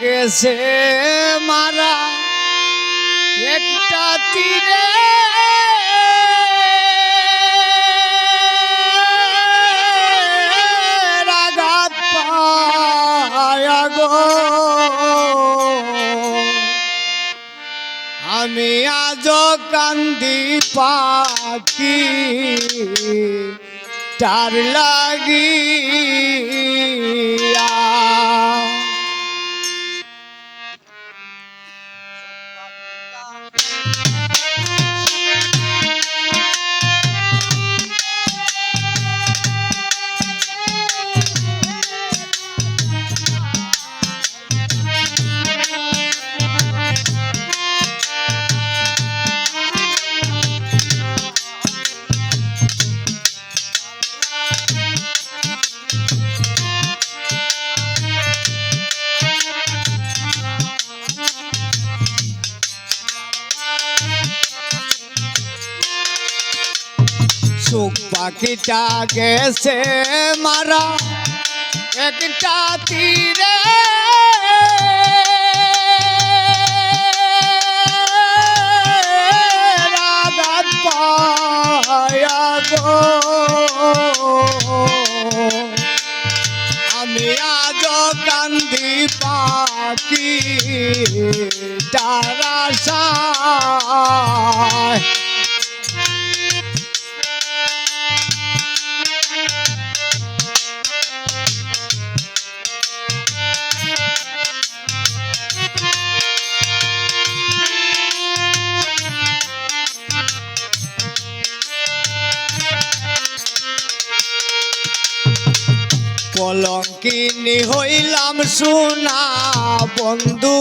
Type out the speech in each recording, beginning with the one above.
গেছে মারা একটা তীরে আমি আজ কান্দি পাখি তার লাগিয়া সুখ পাখিটা গেছে মারা। একটা তীরে। রাগাত পায়া গো। আমি আজ কান্দি পাখি তারা সায় কলঙ্কিনী হইলাম সোনা বন্ধু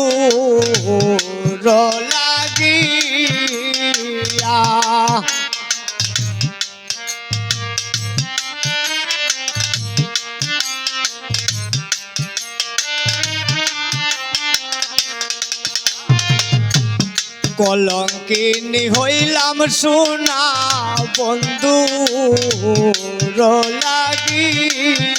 লাগিয়া কলঙ্কিনী হইলাম সোনা বন্ধু লাগিয়া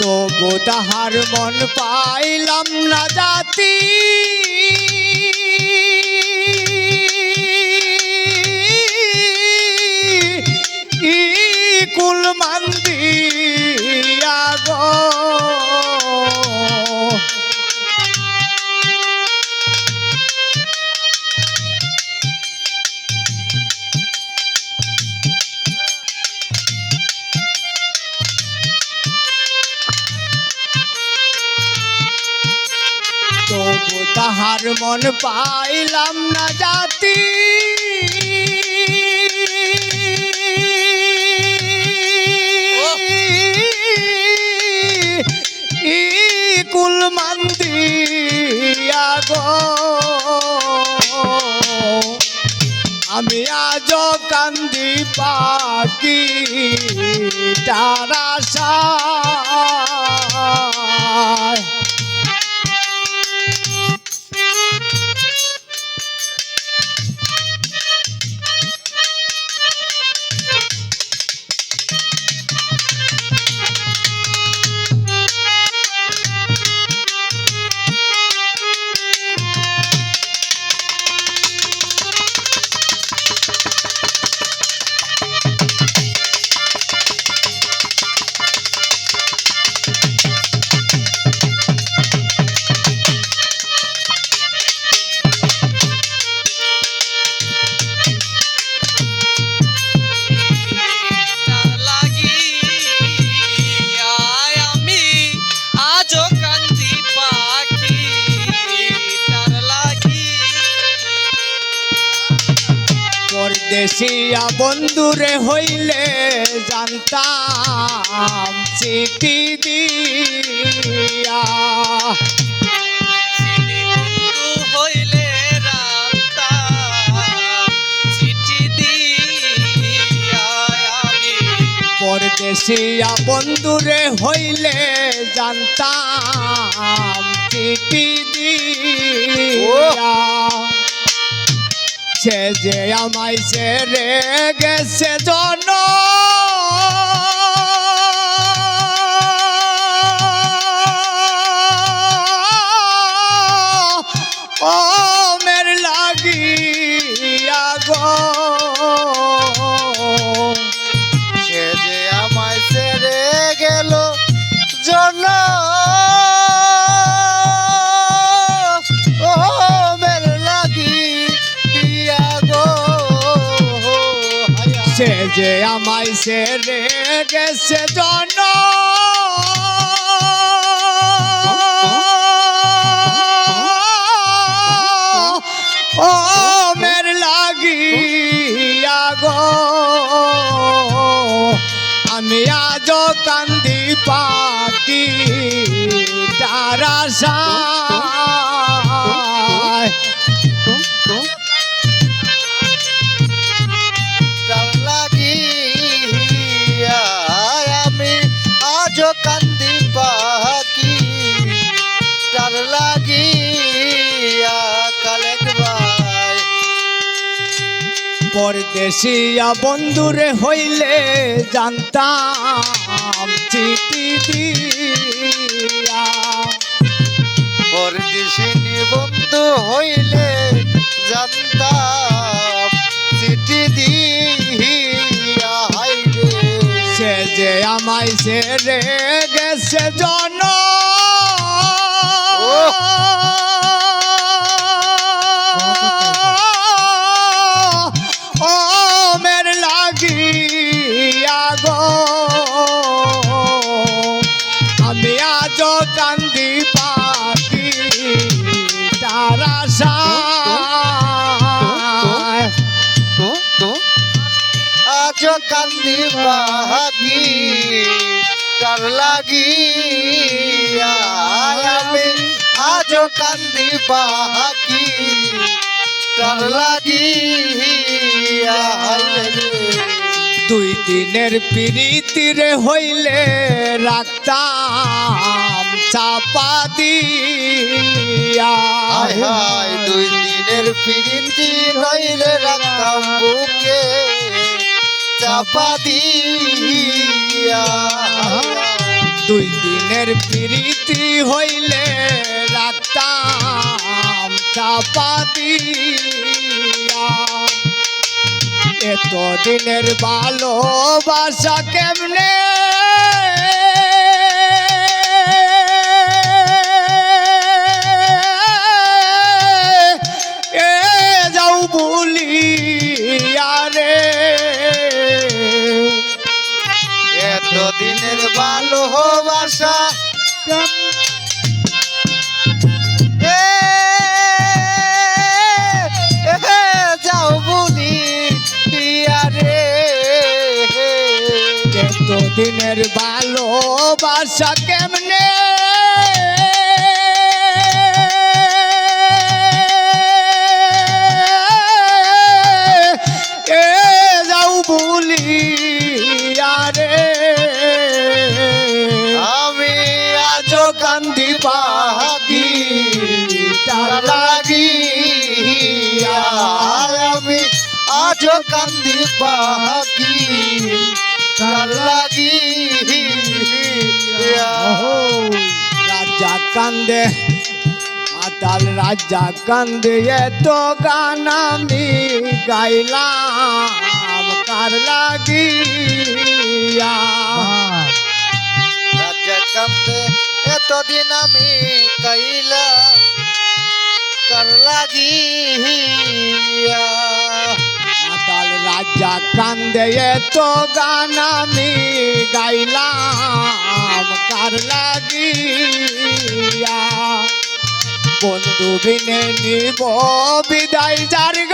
তবু তাহার মন পাইলাম না জাতি। তবু তাহার মন পাইলাম না জাতি। কুল মন্দিয়া গো। আমি আজ কান্দি পাকি তার পরদেশিয়া বন্ধুরে হইলে জানতাম চিঠি দিয়া। পরদেশিয়া বন্ধুরে হইলে জানতাম চিঠি দিয়া। সে যে আমায় ছেড়ে গেছে জন যে আমায় সে রে গেছে জন কান্দি তারা সায় পরদেশিয়া বন্ধুরে হইলে জানতাম চিঠি দিয়া। পরদেশিনী বন্ধু হইলে জানতাম চিঠি দিয়া। হাইরে সে যে আমায় সে রে গেছে জন আজ কান্দি পাখি, তারা আজ কান্দি পাখি, তার লাগিয়া আমি। আজ কান্দি পাখি, তার হাইরে দুই দিনের পিরিতিরে হইলে রাখতাম চাপা দিয়া। দুই দিনের ফিরিতি নইলে রাখতাম বুকে চাপা দিয়া। দুই দিনের পিরিতি হইলে রাখতাম চাপা দিয়া। এত দিনের ভালোবাসা কেমনে? যাও বলি আরে এত দিনের ভালোবাসা এ, দিনের ভালোবাসা কেমনে? কান্দি পাখি লাগিয়া রাজা কান্দে মাতাল রাজা কান্দে এত গান আমি গাইলাম কার লাগিয়া রাজা কান্দে এতদিন আমি কাইলা কার লাগিয়া রাজা কান্দে তো গান আমি গাইলাম। কার লাগিয়া? বন্ধু বিনে নিব বিদায় আন্তারে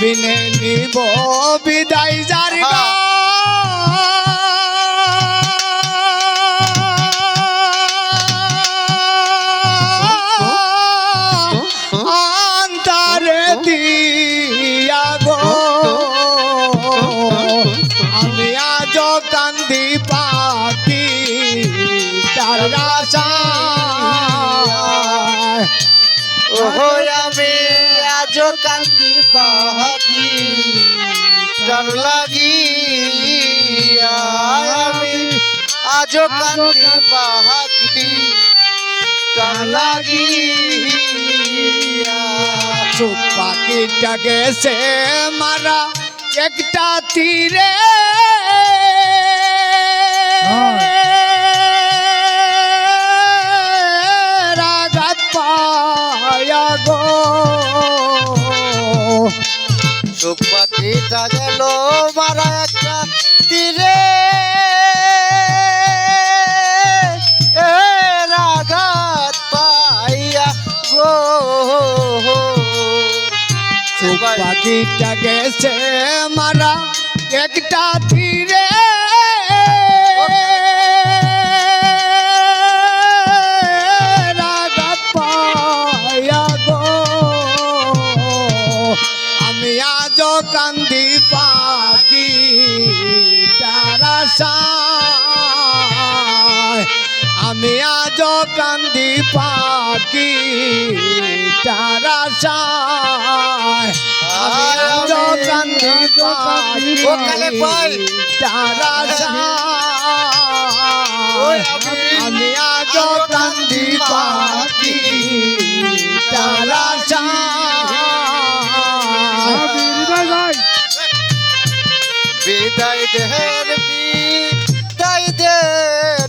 বিনে নিব বিদায় যার অন্তরে দিয়া গো। আমি আজ কান্দি পাখি তার রাশা ওহো আমি আজ কান্দি পাহাড়ি তার লাগিয়া আমি আজও কান্দি পাহাগি তার লাগিয়া। চুপ পাখিটা গেছে মারা একটা তীরে। পাখিটা গেল মারা একটা তীরে। পাখিটা গেছে মারা একটা তীরে। কান্দি পাখি তারা কান্দি পাখি। তারা আমি- আজ কান্দি পাখি তারা বিদায় দেহে